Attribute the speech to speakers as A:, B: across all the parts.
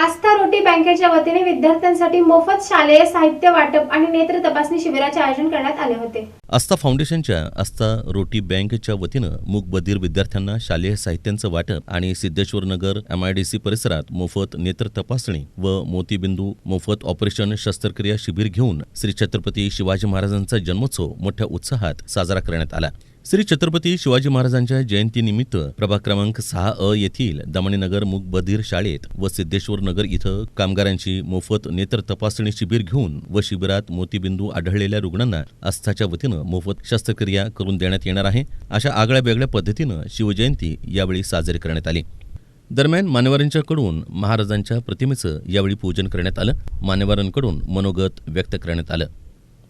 A: आस्था रोटी बँकेच्या वतीने विद्यार्थ्यांसाठी मोफत शालेय साहित्य वाटप आणि नेत्र तपासणी शिबिराचे आयोजन करण्यात आले होते.
B: आस्था फाउंडेशनच्या आस्था रोटी बँकच्या वतीनं मूकबधीर विद्यार्थ्यांना शालेय साहित्यांचं वाटप आणि सिद्धेश्वर नगर एमआयडीसी परिसरात मोफत नेत्र तपासणी व मोतीबिंदू मोफत ऑपरेशन शस्त्रक्रिया शिबिर घेऊन श्री छत्रपती शिवाजी महाराजांचा जन्मोत्सव मोठ्या उत्साहात साजरा करण्यात आला. श्री छत्रपती शिवाजी महाराजांच्या जयंतीनिमित्त प्रभाग क्रमांक सहा अ येथील दमणीनगर मुकबधीर शाळेत व सिद्धेश्वर नगर इथं कामगारांची मोफत नेत्र तपासणी शिबिर घेऊन व शिबिरात मोतीबिंदू आढळलेल्या रुग्णांना आस्थाच्या वतीनं मोफत शस्त्रक्रिया करून देण्यात येणार आहे. अशा आगळ्या वेगळ्या पद्धतीनं शिवजयंती यावेळी साजरी करण्यात आली. दरम्यान मान्यवरांच्याकडून महाराजांच्या प्रतिमेचं यावेळी पूजन करण्यात आलं. मान्यवरांकडून मनोगत व्यक्त करण्यात आलं.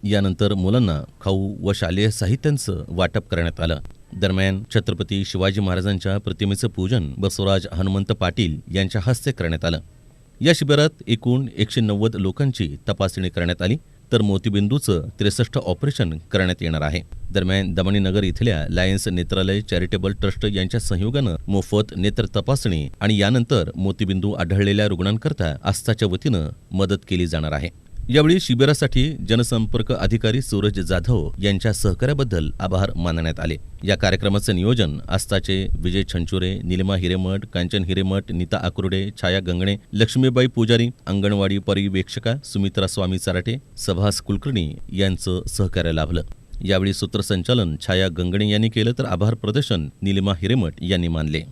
B: यानंतर मुलांना खाऊ व शालेय साहित्यांचं वाटप करण्यात आलं. दरम्यान छत्रपती शिवाजी महाराजांच्या प्रतिमेचं पूजन बसवराज हनुमंत पाटील यांच्या हस्ते करण्यात आलं. या शिबिरात एकूण एकशे नव्वद लोकांची तपासणी करण्यात आली तर मोतीबिंदूचं त्रेसष्ट ऑपरेशन करण्यात येणार आहे. दरम्यान दमणीनगर इथल्या लायन्स नेत्रालय चॅरिटेबल ट्रस्ट यांच्या संयोगानं मोफत नेत्र तपासणी आणि यानंतर मोतीबिंदू आढळलेल्या रुग्णांकरता आस्थाच्या वतीनं मदत केली जाणार आहे. यावेळी शिबिरासाठी जनसंपर्क अधिकारी सूरज जाधव यांच्या सहकार्याबद्दल आभार मानण्यात आले. या कार्यक्रमाचं नियोजन आस्थाचे विजय छंचुरे निलिमा हिरेमठ कांचन हिरेमठ नीता आकुर्डे छाया गंगणे लक्ष्मीबाई पुजारी अंगणवाडी पर्यवेक्षका सुमित्रा स्वामी चराटे सभास कुलकर्णी यांचं सहकार्य लाभलं. यावेळी सूत्रसंचालन छाया गंगणे यांनी केलं तर आभार प्रदर्शन निलिमा हिरेमठ यांनी मानले.